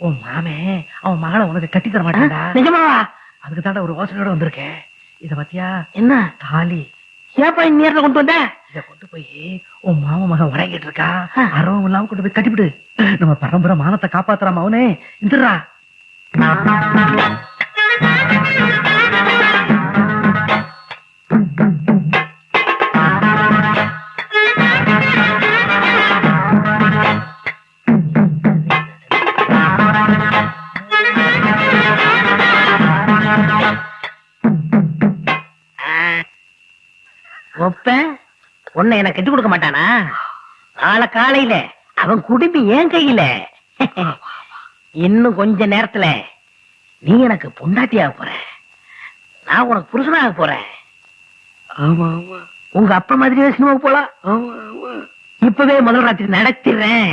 உன் மாமே அவன் மகளை உனக்கு கட்டி தர மாட்டான்டா. நிஜமாவா? அதுக்கு தாண்டா ஒரு யோசனையோட வந்திருக்கேன். இத பத்தியா? என்ன? தாலி. ஏப்பா நேரத்துல கொண்டு வந்த? இத கொண்டு போய் உன் மாமா மகன் உறங்கிட்டு இருக்கா. அரவம் இல்லாம கொண்டு போய் கட்டிவிடு. நம்ம பரம்பரை மானத்தை காப்பாத்துறாம அவனே இந்துடுறா ஒப்ப உன்னை எனக்கு கட்டி கொடுக்க மாட்டானா? நாளை காலையில அவன் குடுமி ஏன் கையில? இன்னும் கொஞ்ச நேரத்துல நீ எனக்கு பொண்டாட்டியாக போற. நான் உனக்கு புருஷனாக போறேன் ஆமா ஆமா. உங்க அப்பா மாதிரியே சினிமாவுக்கு போலாம் ஆமா ஆமா. இப்பவே முதல் ராத்திரி நடத்திடுறேன்.